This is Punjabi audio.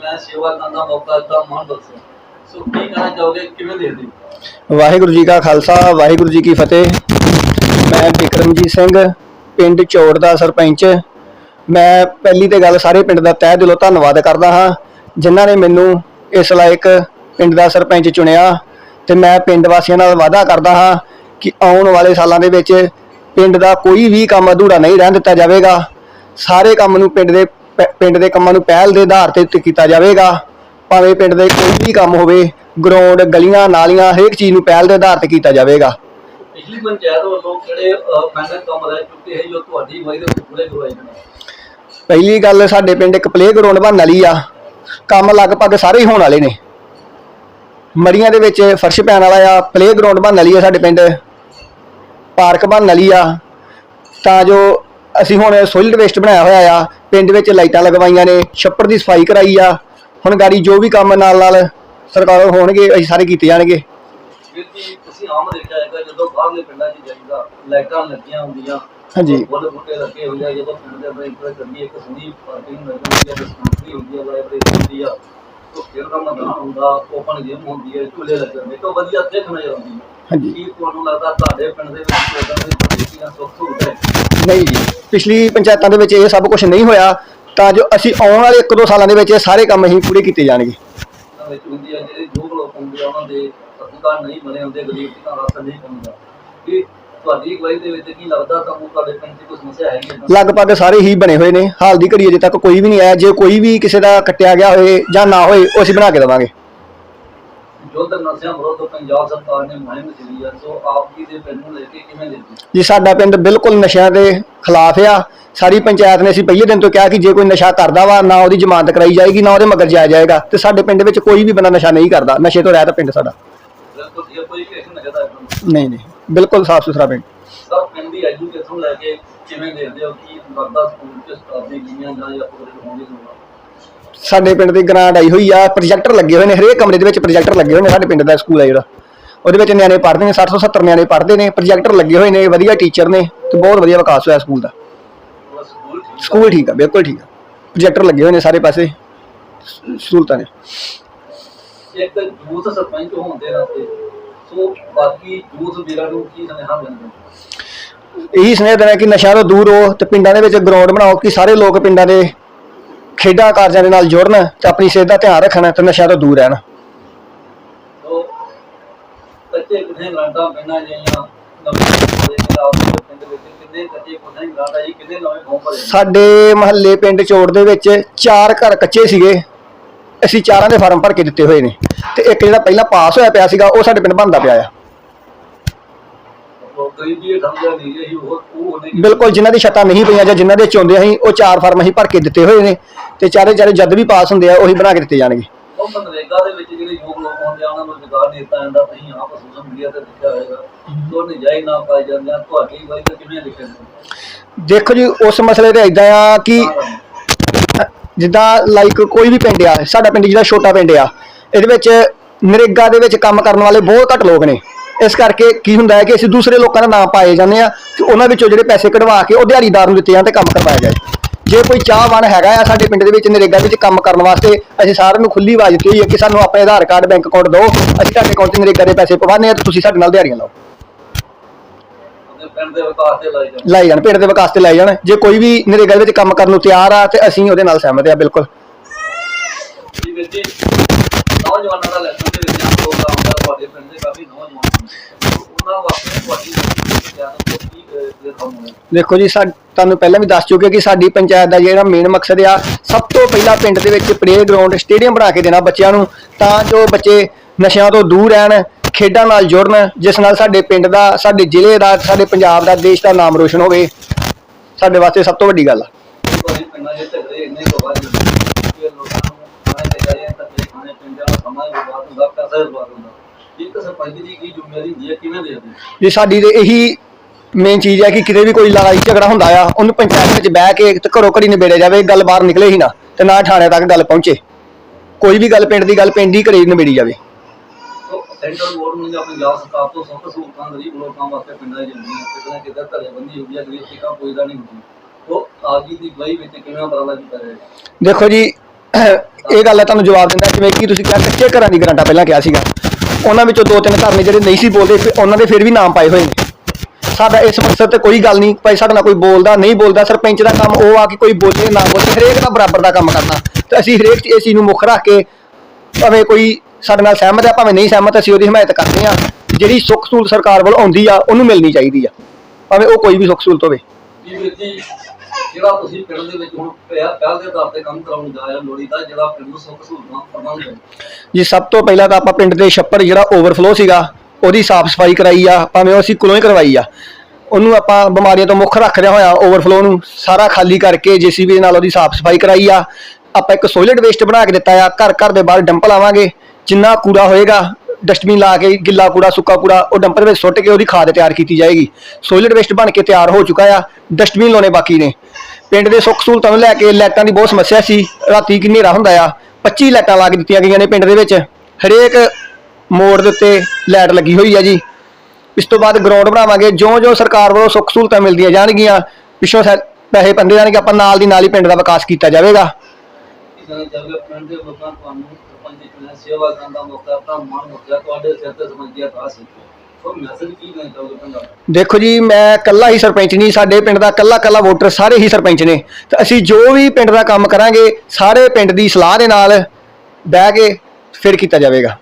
ਸੇਵਾ ਕਰਨ ਦਾ ਮੌਕਾ ਦਿੱਤਾ ਮਨ ਬਖਸ਼ਿਆ। ਸੋ ਕੀ ਕਹਿਣਾ ਚਾਹੋਗੇ, ਕਿਵੇਂ ਦੇਖਦੇ ਵਾਹਿਗੁਰੂ ਜੀ ਕਾ ਖਾਲਸਾ, ਵਾਹਿਗੁਰੂ ਜੀ ਕੀ ਫਤਿਹ। ਮੈਂ ਬਿਕਰਮਜੀਤ ਸਿੰਘ, ਪਿੰਡ ਚੌੜ ਦਾ ਸਰਪੰਚ। ਮੈਂ ਪਹਿਲੀ ਤੇ ਗੱਲ ਸਾਰੇ ਪਿੰਡ ਦਾ ਤਹਿ ਦਿਲੋਂ ਧੰਨਵਾਦ ਕਰਦਾ ਹਾਂ, ਜਿਨ੍ਹਾਂ ਨੇ ਮੈਨੂੰ ਇਸ ਲਾਇਕ ਪਿੰਡ ਦਾ ਸਰਪੰਚ ਚੁਣਿਆ। ਤੇ ਮੈਂ ਪਿੰਡ ਵਾਸੀਆਂ ਨਾਲ ਵਾਅਦਾ ਕਰਦਾ ਹਾਂ ਕਿ ਆਉਣ ਵਾਲੇ ਸਾਲਾਂ ਦੇ ਵਿੱਚ ਪਿੰਡ ਦਾ ਕੋਈ ਵੀ ਕੰਮ ਅਧੂਰਾ ਨਹੀਂ ਰਹਿਣ ਦਿੱਤਾ ਜਾਵੇਗਾ। ਸਾਰੇ ਕੰਮ ਨੂੰ ਪਿੰਡ ਦੇ ਪਿੰਡ ਦੇ ਕੰਮਾਂ ਨੂੰ ਪਹਿਲ ਦੇ ਆਧਾਰ ਤੇ ਕੀਤਾ ਜਾਵੇਗਾ। ਭਾਵੇਂ ਪਿੰਡ ਦੇ ਕੋਈ ਵੀ ਕੰਮ ਹੋਵੇ ਗਰਾਊਂਡ ਗਲੀਆਂ ਨਾਲੀਆਂ ਹਰੇਕ ਚੀਜ਼ ਨੂੰ ਪਹਿਲ ਦੇ ਆਧਾਰ ਤੇ ਕੀਤਾ ਜਾਵੇਗਾ। ਪਿਛਲੀ ਪੰਚਾਇਤ ਵੱਲੋਂ ਜਿਹੜੇ ਅਹ, ਪਹਿਲੇ ਕੰਮ ਰਹਿ ਚੁੱਕੇ ਹੈ ਜੋ ਤੁਹਾਡੀ ਵਾਈ ਦੇ ਵਿੱਚ ਪੂਰੇ ਕਰਵਾਏ ਜਾਣ ਪਹਿਲੀ ਗੱਲ ਸਾਡੇ ਪਿੰਡ ਇੱਕ ਪਲੇ ਗਰਾਊਂਡ ਬਣਨ ਵਾਲੀ ਆ। ਕੰਮ ਲਗਭਗ ਸਾਰੇ ਹੀ ਹੋਣ ਵਾਲੇ ਨੇ। ਮੜੀਆਂ ਦੇ ਵਿੱਚ ਫਰਸ਼ ਪੈਣ ਵਾਲਾ ਆ ਪਲੇ ਗਰਾਊਂਡ ਬਣਨ ਵਾਲੀ ਆ ਸਾਡੇ ਪਿੰਡ। ਪਾਰਕ ਬਣਨ ਵਾਲੀ ਆ। ਤਾਂ ਜੋ ਅਸੀਂ ਹੁਣ ਸੋਲਿਡ ਵੇਸਟ ਬਣਾਇਆ ਹੋਇਆ ਆ ਪਿੰਡ ਵਿੱਚ ਲਾਈਟਾਂ ਲਗਵਾਈਆਂ ਨੇ ਛੱਪੜ ਦੀ ਸਫ਼ਾਈ ਕਰਾਈ ਆ ਹੁਣ ਗਾੜੀ ਜੋ ਵੀ ਕੰਮ ਨਾਲ ਨਾਲ ਸਰਕਾਰੋਂ ਹੋਣਗੇ ਅਸੀਂ ਸਾਰੇ ਕੀਤੇ ਜਾਣਗੇ। ਤੁਸੀਂ ਆਮ ਦੇਖਿਆ ਹੈਗਾ ਜਦੋਂ ਬਾਹਰਲੇ ਪਿੰਡਾਂ 'ਚ ਜਾਈਦਾ ਲਾਈਟਾਂ ਲੱਗੀਆਂ ਹੁੰਦੀਆਂ ਹਾਂਜੀ। ਫੁੱਲ ਬੂਟੇ ਲੱਗੇ ਹੁੰਦੇ ਆ ਜਦੋਂ ਪਿੰਡ ਦੇ ਅੰਦਰ ਇੰਟਰ ਕਰੀਏ ਇੱਕ ਸੋਹਣੀ ਪਾਰਕਿੰਗ ਲੱਗੀ ਹੁੰਦੀ ਹੈ ਸਕੂਟਰੀ ਹੁੰਦੀ ਹੈ ਲਾਇਬ੍ਰੇਰੀ ਹੁੰਦੀ ਆ ਤੋਂ ਖੇਡ ਦਾ ਮੈਦਾਨ ਹੁੰਦਾ ਓਪਨ ਜਿਮ ਹੁੰਦੀ ਹੈ ਝੂਲੇ ਲੱਗੇ ਹੁੰਦੇ ਤੋਂ ਵਧੀਆ ਦੇਖ ਨਜ਼ਰ ਆਉਂਦੀ ਹੈ ਹਾਂਜੀ। ਕੀ ਤੁਹਾਨੂੰ ਲੱਗਦਾ ਤੁਹਾਡੇ ਪਿੰਡ ਦੇ ਵਿੱਚ ਇਦਾਂ ਦੀ ਸੁੱਖ ਹੈ? ਨਹੀਂ ਜੀ। ਪਿਛਲੀ ਪੰਚਾਇਤਾਂ ਦੇ ਵਿੱਚ ਇਹ ਸਭ ਕੁਝ ਨਹੀਂ ਹੋਇਆ ਤਾਂ ਜੋ ਅਸੀਂ ਆਉਣ ਵਾਲੇ 1-2 ਸਾਲਾਂ ਦੇ ਵਿੱਚ ਇਹ ਸਾਰੇ ਕੰਮ ਅਸੀਂ ਪੂਰੇ ਕੀਤੇ ਜਾਣਗੇ। ਤਾਂ ਵਿੱਚ ਹੁੰਦੀ ਹੈ ਜਿਹੜੇ ਯੋਗ ਲੋਕ ਹੁੰਦੇ ਆ ਉਹਨਾਂ ਦੇ ਅਧਿਕਾਰ ਨਹੀਂ ਬਣੇ ਹੁੰਦੇ ਗਰੀਬ ਦੀ ਤਾਂ ਰਾਸਤਾ ਨਹੀਂ ਬਣਦਾ ਕਿ ਤੁਹਾਡੀ ਅਗਵਾਈ ਦੇ ਵਿੱਚ ਕੀ ਲੱਗਦਾ ਤੁਹਾਨੂੰ ਤੁਹਾਡੇ ਪਿੰਡ 'ਚ ਕੋਈ ਸਮੱਸਿਆ ਹੈਗੀ ਹੈ ਲਗਭਗ ਸਾਰੇ ਹੀ ਬਣੇ ਹੋਏ ਨੇ। ਹਾਲ ਦੀ ਘੜੀ ਅਜੇ ਤੱਕ ਕੋਈ ਵੀ ਨਹੀਂ ਆਇਆ। ਜੇ ਕੋਈ ਵੀ ਕਿਸੇ ਦਾ ਕੱਟਿਆ ਗਿਆ ਹੋਏ ਜਾਂ ਨਾ ਹੋਏ ਉਹ ਅਸੀਂ ਬਣਾ ਕੇ ਦੇਵਾਂਗੇ। ਯੁੱਧ ਨਸ਼ਿਆਂ ਵਿਰੁੱਧ ਪੰਜਾਬ ਸਰਕਾਰ ਨੇ ਮੁਹਿੰਮ ਚਲੀ ਆ ਸੋ ਆਪ ਜੀ ਦੇ ਪਿੰਡ ਨੂੰ ਲੈ ਕੇ ਕਿਵੇਂ ਦੇਖਦੇ ਹੋ? ਜੀ ਸਾਡਾ ਪਿੰਡ ਬਿਲਕੁਲ ਨਸ਼ਿਆਂ ਦੇ ਖਿਲਾਫ ਆ। ਸਾਰੀ ਪੰਚਾਇਤ ਨੇ ਅਸੀਂ ਪਹਿਲੇ ਦਿਨ ਤੋਂ ਕਿਹਾ ਕਿ ਜੇ ਕੋਈ ਨਸ਼ਾ ਕਰਦਾ ਵਾ ਨਾ ਉਹਦੀ ਜ਼ਮਾਨਤ ਕਰਾਈ ਜਾਏਗੀ ਨਾ ਉਹਦੇ ਮਗਰ ਜਾਇਆ ਜਾਏਗਾ। ਤੇ ਸਾਡੇ ਪਿੰਡ ਵਿੱਚ ਕੋਈ ਵੀ ਬੰਦਾ ਨਸ਼ਾ ਨਹੀਂ ਕਰਦਾ। ਨਸ਼ੇ ਤੋਂ ਰਹਿਤ ਪਿੰਡ ਸਾਡਾ। ਬਿਲਕੁਲ ਇਹ ਕੋਈ ਕੇਸ ਨਹੀਂ ਨਹੀਂ ਨਹੀਂ। ਬਿਲਕੁਲ ਸਾਫ਼ ਸੁਥਰਾ ਪਿੰਡ। ਸਭ ਪਿੰਡ ਦੀ ਐਜੂਕੇਸ਼ਨ ਲੈ ਕੇ ਕਿਵੇਂ ਦੇਖਦੇ ਹੋ? ਕੀ ਲੱਗਦਾ ਸਕੂਲ 'ਚ ਸਟਾਫ ਦੀ ਗਈਆਂ ਜਾਂ ਜਾਂ ਹੋਣਗੇ ਸੁਣਵਾ ਸਾਡੇ ਪਿੰਡ ਦੀ ਗ੍ਰਾਂਟ ਆਈ ਹੋਈ ਆ ਪ੍ਰੋਜੈਕਟਰ ਲੱਗੇ ਹੋਏ ਨੇ ਹਰੇਕ ਕਮਰੇ ਦੇ ਵਿੱਚ ਪ੍ਰੋਜੈਕਟਰ ਲੱਗੇ ਹੋਏ ਨੇ ਸਾਡੇ ਪਿੰਡ ਦਾ ਸਕੂਲ ਆ ਜਿਹੜਾ। ਉਹਦੇ ਵਿੱਚ ਨਿਆਣੇ ਪੜ੍ਹਦੇ ਨੇ 60 ਤੋਂ 70 ਨਿਆਣੇ ਪੜ੍ਹਦੇ ਨੇ ਪ੍ਰੋਜੈਕਟਰ ਲੱਗੇ ਹੋਏ ਨੇ ਵਧੀਆ ਟੀਚਰ ਨੇ ਤੇ ਬਹੁਤ ਵਧੀਆ ਵਿਕਾਸ ਹੋਇਆ ਸਕੂਲ ਦਾ। ਸਕੂਲ ਠੀਕ ਆ ਬਿਲਕੁਲ ਠੀਕ ਆ। ਪ੍ਰੋਜੈਕਟਰ ਲੱਗੇ ਹੋਏ ਨੇ ਸਾਰੇ ਪਾਸੇ ਸਹੂਲਤਾਂ ਨੇ। ਇੱਕ ਯੂਥ ਸਰਪੰਚ ਹੋਣ ਦੇ ਨਾਤੇ ਸੋ ਬਾਕੀ ਯੂਥ ਵੀਰਾਂ ਨੂੰ ਕੀ ਸੁਨੇਹਾ ਦਿੰਦੇ ਹੋ? ਇਹੀ ਸੁਨੇਹਾ ਦੇਣਾ ਕਿ ਨਸ਼ਾ ਤੋਂ ਦੂਰ ਰਹੋ ਤੇ ਪਿੰਡਾਂ ਦੇ ਵਿੱਚ ਗਰਾਊਂਡ ਬਣਾਓ ਕਿ ਸਾਰੇ ਲੋਕ ਪਿੰਡਾਂ ਦੇ ਖੇਡਾਂ ਕਾਰਜਾਂ ਦੇ ਨਾਲ ਜੁੜਨ ਤੇ ਆਪਣੀ ਸਿਹਤ ਦਾ ਧਿਆਨ ਰੱਖਣ ਤੇ ਨਸ਼ਾ ਤੋਂ ਦੂਰ ਰਹਿਣ। ਕੱਚੇ ਕੁੱਠੇ ਜਾਈਆਂ ਸਾਡੇ ਮਹੱਲੇ ਪਿੰਡ ਚੋੜ ਦੇ ਵਿੱਚ ਚਾਰ ਘਰ ਕੱਚੇ ਸੀਗੇ। ਅਸੀਂ ਚਾਰਾਂ ਦੇ ਫਾਰਮ ਭਰ ਕੇ ਦਿੱਤੇ ਹੋਏ ਨੇ। ਤੇ ਇੱਕ ਜਿਹੜਾ ਪਹਿਲਾਂ ਪਾਸ ਹੋਇਆ ਪਿਆ ਸੀਗਾ ਉਹ ਸਾਡੇ ਪਿੰਡ ਬਣਦਾ ਪਿਆ ਆ। ਸਮਝਿਆ ਨਹੀਂ ਉਹ ਉਹ ਬਿਲਕੁਲ ਜਿਨ੍ਹਾਂ ਦੀ ਛੱਤਾਂ ਨਹੀਂ ਪਈਆਂ ਜਾਂ ਜਿਨ੍ਹਾਂ ਦੇ ਚੋਂਦੇ ਅਸੀਂ ਉਹ ਚਾਰ ਫਾਰਮ ਅਸੀਂ ਭਰ ਕੇ ਦਿੱਤੇ ਹੋਏ ਨੇ ਤੇ ਚਾਰੇ ਚਾਰੇ ਜਦ ਵੀ ਪਾਸ ਹੁੰਦੇ ਆ ਉਹੀ ਬਣਾ ਕੇ ਦਿੱਤੇ ਜਾਣਗੇ। ਉਹ ਮਨਰੇਗਾ ਦੇ ਵਿੱਚ ਜਿਹੜੇ ਯੋਗ ਲੋਕ ਹੁੰਦੇ ਆ ਉਹਨਾਂ ਨੂੰ ਰੁਜ਼ਗਾਰ ਨਹੀਂ ਦਿੱਤਾ ਜਾਂਦਾ ਤੁਸੀਂ ਆਪ ਸੋਸ਼ਲ ਮੀਡੀਆ ਤੇ ਦੇਖਿਆ ਹੋਵੇਗਾ ਉਹ ਨਜਾਇਜ਼ ਨਾ ਪਾਏ ਜਾਂਦੇ ਆ ਤੁਹਾਡੀ ਵਾਰੀ ਤੇ ਕਿਵੇਂ ਲਿਖਿਆ ਜਾਂਦਾ ਦੇਖੋ ਜੀ ਉਸ ਮਸਲੇ ਤੇ ਇਦਾਂ ਆ ਕਿ ਜਿੱਦਾਂ ਲਾਈਕ ਕੋਈ ਵੀ ਪਿੰਡ ਆ ਸਾਡਾ ਪਿੰਡ ਜਿਹੜਾ ਛੋਟਾ ਪਿੰਡ ਆ ਇਹਦੇ ਵਿੱਚ ਨਰੇਗਾ ਦੇ ਵਿੱਚ ਕੰਮ ਕਰਨ ਵਾਲੇ ਬਹੁਤ ਘੱਟ ਲੋਕ ਨੇ। ਇਸ ਕਰਕੇ ਕੀ ਹੁੰਦਾ ਹੈ ਕਿ ਅਸੀਂ ਦੂਸਰੇ ਲੋਕਾਂ ਦਾ ਨਾਮ ਪਾਏ ਜਾਂਦੇ ਆ ਕਿ ਉਹਨਾਂ ਵਿੱਚੋਂ ਜਿਹੜੇ ਪੈਸੇ ਕਢਵਾ ਕੇ ਉਹ ਦਿਹਾੜੀਦਾਰ ਨੂੰ ਦਿੱਤੇ ਜਾਣ ਤੇ ਕੰਮ ਕਰਵਾਇਆ ਜਾਏ। ਜੇ ਕੋਈ ਚਾਹਵਾਨ ਹੈਗਾ ਆ ਸਾਡੇ ਪਿੰਡ ਦੇ ਵਿੱਚ ਨਰੇਗਾ ਵਿੱਚ ਕੰਮ ਕਰਨ ਵਾਸਤੇ, ਅਸੀਂ ਸਾਰਿਆਂ ਨੂੰ ਖੁੱਲੀ ਆਵਾਜ਼ ਦਿੱਤੀ ਹੋਈ ਹੈ ਕਿ ਸਾਨੂੰ ਆਪਣੇ ਆਧਾਰ ਕਾਰਡ, ਬੈਂਕ ਅਕਾਊਂਟ ਦਿਓ, ਅਸੀਂ ਤੁਹਾਡੇ ਅਕਾਊਂਟ 'ਚ ਨਰੇਗਾ ਦੇ ਪੈਸੇ ਪਵਾਉਂਦੇ ਆ ਤੇ ਤੁਸੀਂ ਸਾਡੇ ਨਾਲ ਦਿਹਾੜੀਆਂ ਲਾਓ। ਪਿੰਡ ਦੇ ਵਿਕਾਸ ਤੇ ਲਾਈ ਜਾਂਦੇ ਲਾਈ ਜਾਣ, ਪਿੰਡ ਦੇ ਵਿਕਾਸ ਤੇ ਲਾਈ ਜਾਣ। ਜੇ ਕੋਈ ਵੀ ਨਰੇਗਾ ਦੇ ਵਿੱਚ ਕੰਮ ਕਰਨ ਨੂੰ ਤਿਆਰ ਆ ਤੇ ਅਸੀਂ ਉਹਦੇ ਨਾਲ ਸਹਿਮਤ ਆ, ਬਿਲਕੁਲ। ਜੀ ਵੀਰ ਜੀ ਨੌਜਵਾਨਾਂ ਦਾ ਇਲੈਕਸ਼ਨ ਦੇ ਵਿੱਚ ਆਮ ਪ੍ਰੋਗਰਾਮ ਦਾ ਤੁਹਾਡੇ ਪਿੰਡ ਦੇ ਕਾਫੀ ਨੌਜਵਾਨ ਹਨ ਉਹਨਾਂ ਵਾਸਤੇ ਤੁਹਾਡੀ ਗਿਆਨ ਤੋਂ ਕੀ ਦੇ ਤੁਹਾਨੂੰ ਦੇਖੋ ਜੀ ਸਾ ਤੁਹਾਨੂੰ ਪਹਿਲਾਂ ਵੀ ਦੱਸ ਚੁੱਕੇ ਕਿ ਸਾਡੀ ਪੰਚਾਇਤ ਦਾ ਜਿਹੜਾ ਮੇਨ ਮਕਸਦ ਆ ਸਭ ਤੋਂ ਪਹਿਲਾਂ ਪਿੰਡ ਦੇ ਵਿੱਚ ਪਲੇ ਗਰਾਊਂਡ ਸਟੇਡੀਅਮ ਬਣਾ ਕੇ ਦੇਣਾ ਬੱਚਿਆਂ ਨੂੰ ਤਾਂ ਜੋ ਬੱਚੇ ਨਸ਼ਿਆਂ ਤੋਂ ਦੂਰ ਰਹਿਣ ਖੇਡਾਂ ਨਾਲ ਜੁੜਨ ਜਿਸ ਨਾਲ ਸਾਡੇ ਪਿੰਡ ਦਾ ਸਾਡੇ ਜ਼ਿਲ੍ਹੇ ਦਾ ਸਾਡੇ ਪੰਜਾਬ ਦਾ ਦੇਸ਼ ਦਾ ਨਾਮ ਰੋਸ਼ਨ ਹੋਵੇ। ਸਾਡੇ ਵਾਸਤੇ ਸਭ ਤੋਂ ਵੱਡੀ ਗੱਲ ਆ। ਤੁਹਾਡੇ ਪਿੰਡਾਂ ਦੇ ਝਗੜੇ ਇੰਨੇ ਕੁ ਵੱਧ ਜਾਂਦੇ ਕਿ ਲੋਕਾਂ ਨੂੰ ਖਾਣੇ ਤੇ ਜਾਈਏ ਤਾਂ ਖਾਣੇ ਹੁੰਦਾ ਪੈਸਾ ਹੁੰਦਾ। ਸਰਪੰਚ ਦੀ ਕੀ ਜ਼ਿੰਮੇਵਾਰੀ ਹੁੰਦੀ ਹੈ ਕਿਵੇਂ? ਜੀ ਸਾਡੀ ਤੇ ਇਹੀ ਮੇਨ ਚੀਜ਼ ਹੈ ਕਿ ਕਿਤੇ ਵੀ ਕੋਈ ਲੜਾਈ ਝਗੜਾ ਹੁੰਦਾ ਆ ਉਹਨੂੰ ਪੰਚਾਇਤ ਵਿੱਚ ਬਹਿ ਕੇ ਤੇ ਘਰੋਂ ਘਰੀ ਨਿਬੇੜਿਆ ਜਾਵੇ ਗੱਲ ਬਾਹਰ ਨਿਕਲੇ ਹੀ ਨਾ ਤੇ ਨਾ ਥਾਣੇ ਤੱਕ ਗੱਲ ਪਹੁੰਚੇ। ਕੋਈ ਵੀ ਗੱਲ ਪਿੰਡ ਦੀ ਗੱਲ ਪਿੰਡ ਹੀ ਘਰੇ ਨਿਬੇੜੀ ਜਾਵੇ। ਸੋ ਸੈਂਟਰਲ ਗਵਰਨਮੈਂਟ ਜਾਂ ਪੰਜਾਬ ਸਰਕਾਰ ਤੋਂ ਸੁੱਖ ਸਹੂਲਤਾਂ ਗਰੀਬ ਲੋਕਾਂ ਵਾਸਤੇ ਪਿੰਡਾਂ 'ਚ ਜਾਂਦੀਆਂ ਕਿਤੇ ਨਾ ਕਿਤੇ ਧੜੇਬੰਦੀ ਹੁੰਦੀ ਹੈ ਗਰੀਬ ਸਿੱਖਾਂ ਕੋਈ ਦਾ ਨਹੀਂ ਹੁੰਦੀ। ਉਹ ਆਪ ਜੀ ਦੀ ਗਵਾਹੀ ਵਿੱਚ ਕਿਵੇਂ ਉਪਰਾਲਾ ਕੀਤਾ ਜਾਏਗਾ ਦੇਖੋ ਜੀ ਇਹ ਗੱਲ ਦਾ ਤੁਹਾਨੂੰ ਜਵਾਬ ਦਿੰਦਾ ਜਿਵੇਂ ਕਿ ਤੁਸੀਂ ਕਿਹਾ ਕੱਚੇ ਘਰਾਂ ਦੀ ਗਰੰਟਾ ਪਹਿਲਾਂ ਕਿਹਾ ਸੀਗਾ। ਉਹਨਾਂ ਵਿੱਚੋਂ ਦੋ ਤਿੰਨ ਘਰ ਨੇ ਜਿਹੜੇ ਨਹੀਂ ਸੀ ਬੋਲਦੇ, ਫਿਰ ਉਹਨਾਂ ਦੇ ਫਿਰ ਵੀ ਨਾਮ ਪਾਏ ਹੋਏ ਨੇ। ਸਾਡਾ ਇਸ ਮਕਸਦ ਤੇ ਕੋਈ ਗੱਲ ਨਹੀਂ, ਭਾਈ ਸਾਡੇ ਨਾਲ ਕੋਈ ਬੋਲਦਾ, ਨਹੀਂ ਬੋਲਦਾ, ਸਰਪੰਚ ਦਾ ਕੰਮ ਉਹ ਆ ਕਿ ਕੋਈ ਬੋਲੇ ਨਾ ਬੋਲੇ, ਹਰੇਕ ਦਾ ਬਰਾਬਰ ਦਾ ਕੰਮ ਕਰਨਾ। ਤੇ ਅਸੀਂ ਹਰੇਕ ਇਸ ਚੀਜ਼ ਨੂੰ ਮੁੱਖ ਰੱਖ ਕੇ ਭਾਵੇਂ ਕੋਈ ਸਾਡੇ ਨਾਲ ਸਹਿਮਤ ਹੈ ਭਾਵੇਂ ਨਹੀਂ ਸਹਿਮਤ, ਅਸੀਂ ਉਹਦੀ ਹਮਾਇਤ ਕਰਦੇ ਆ ਜਿਹੜੀ ਸੁੱਖ ਸਹੂਲਤ ਸਰਕਾਰ ਵੱਲੋਂ ਆਉਂਦੀ ਆ, ਉਹਨੂੰ ਮਿਲਣੀ ਚਾਹੀਦੀ ਆ। ਭਾਵੇਂ ਉਹ ਕੋਈ ਵੀ ਸੁੱਖ ਸਹੂਲਤ ਹੋਵੇ। ਜਿਹੜਾ ਤੁਸੀਂ ਪਿੰਡ ਦੇ ਵਿੱਚ ਹੁਣ ਪਿਆ, ਪਹਿਲ ਦੇ ਆਧਾਰ ਤੇ ਕੰਮ ਕਰਾਉਣ ਜਾ ਰਹੇ ਲੋੜੀ ਦਾ, ਜਿਹੜਾ ਪਿੰਡ ਨੂੰ ਸੁੱਖ ਸਹੂਲਤਾਂ ਪ੍ਰਬੰਧ ਹੈ ਜੀ, ਸਭ ਤੋਂ ਪਹਿਲਾਂ ਤਾਂ ਆਪਾਂ ਪਿੰਡ ਦੇ ਛੱਪੜ ਜਿਹੜਾ ਓਵਰਫਲੋ ਸੀਗਾ, ਉਹਦੀ ਸਾਫ਼ ਸਫ਼ਾਈ ਕਰਾਈ ਆ, ਭਾਵੇਂ ਉਹ ਅਸੀਂ ਕੁਲੋਂ ਹੀ ਕਰਵਾਈ ਆ। ਉਹਨੂੰ ਆਪਾਂ ਬਿਮਾਰੀਆਂ ਤੋਂ ਮੁੱਖ ਰੱਖਦਿਆਂ ਹੋਇਆ ਓਵਰਫਲੋ ਨੂੰ, ਸਾਰਾ ਖਾਲੀ ਕਰਕੇ ਜੀਸੀਬੀ ਦੇ ਨਾਲ ਉਹਦੀ ਸਾਫ਼ ਸਫ਼ਾਈ ਕਰਾਈ ਆ। ਆਪਾਂ ਇੱਕ ਸੋਲਿਡ ਵੇਸਟ ਬਣਾ ਕੇ ਦਿੱਤਾ ਆ, ਘਰ ਘਰ ਦੇ ਬਾਹਰ ਡੰਪ ਲਾਵਾਂਗੇ, ਜਿੰਨਾ ਕੂੜਾ ਹੋਏਗਾ ਡਸਟਬਿਨ ਲਾ ਕੇ ਗਿੱਲਾ ਕੂੜਾ, ਸੁੱਕਾ ਕੂੜਾ, ਉਹ ਡੰਪਰ ਵਿੱਚ ਸੁੱਟ ਕੇ ਉਹਦੀ ਖਾਦ ਤਿਆਰ ਕੀਤੀ ਜਾਏਗੀ। ਸੋਲਿਡ ਵੇਸਟ ਬਣ ਕੇ ਤਿਆਰ ਹੋ ਚੁੱਕਾ ਆ ਡਸਟਬਿਨ ਲਾਉਣੇ ਬਾਕੀ ਨੇ। ਪਿੰਡ ਦੇ ਸੁੱਖ ਸਹੂਲਤਾਂ ਨੂੰ ਲੈ ਕੇ ਲਾਈਟਾਂ ਦੀ ਬਹੁਤ ਸਮੱਸਿਆ ਸੀ, ਰਾਤੀ ਕਿ ਹਨੇਰਾ ਹੁੰਦਾ ਆ 25 ਲਾਈਟਾਂ ਲਾ ਕੇ ਦਿੱਤੀਆਂ ਗਈਆਂ ਨੇ ਪਿੰਡ ਦੇ ਵਿੱਚ। ਹਰੇਕ ਮੋੜ ਦੇ ਉੱਤੇ ਲਾਈਟ ਲੱਗੀ ਹੋਈ ਆ ਜੀ। ਇਸ ਤੋਂ ਬਾਅਦ ਗਰਾਊਂਡ ਬਣਾਵਾਂਗੇ, ਜਿਉਂ-ਜਿਉਂ ਸਰਕਾਰ ਵੱਲੋਂ ਸੁੱਖ ਸਹੂਲਤਾਂ ਮਿਲਦੀਆਂ ਜਾਣਗੀਆਂ, ਪਿੱਛੋਂ ਸਾ- ਪੈਸੇ ਪੰਦੇ ਜਾਣਗੇ, ਆਪਾਂ ਨਾਲ ਦੀ ਨਾਲ ਹੀ ਪਿੰਡ ਦਾ ਵਿਕਾਸ ਕੀਤਾ ਜਾਵੇਗਾ। ਕਿਸੇ ਸੇਵਾ ਕਰਨ ਦਾ ਮੌਕਾ, ਆਪਣਾ ਮਨ ਮੁੱਕਿਆ, ਤੁਹਾਡੇ ਸਿਰ ਤੇ ਸਰਪੰਚੀਆ ਤਾਂ ਸੀ। ਉਹ ਮੈਸੇਜ ਕੀ ਦੇਣਾ ਚਾਹੋਗੇ ਪਿੰਡਾਂ ਨੂੰ? ਦੇਖੋ ਜੀ, ਮੈਂ ਕੱਲਾ ਹੀ ਸਰਪੰਚ ਨਹੀਂ, ਸਾਡੇ ਪਿੰਡ ਦਾ ਕੱਲਾ ਕੱਲਾ ਵੋਟਰ ਸਾਰੇ ਹੀ ਸਰਪੰਚ ਨੇ। ਤੇ ਅਸੀਂ ਜੋ ਵੀ ਪਿੰਡ ਦਾ ਕੰਮ ਕਰਾਂਗੇ, ਸਾਰੇ ਪਿੰਡ ਦੀ ਸਲਾਹ ਦੇ ਨਾਲ ਬਹਿ ਕੇ ਫਿਰ ਕੀਤਾ ਜਾਵੇਗਾ।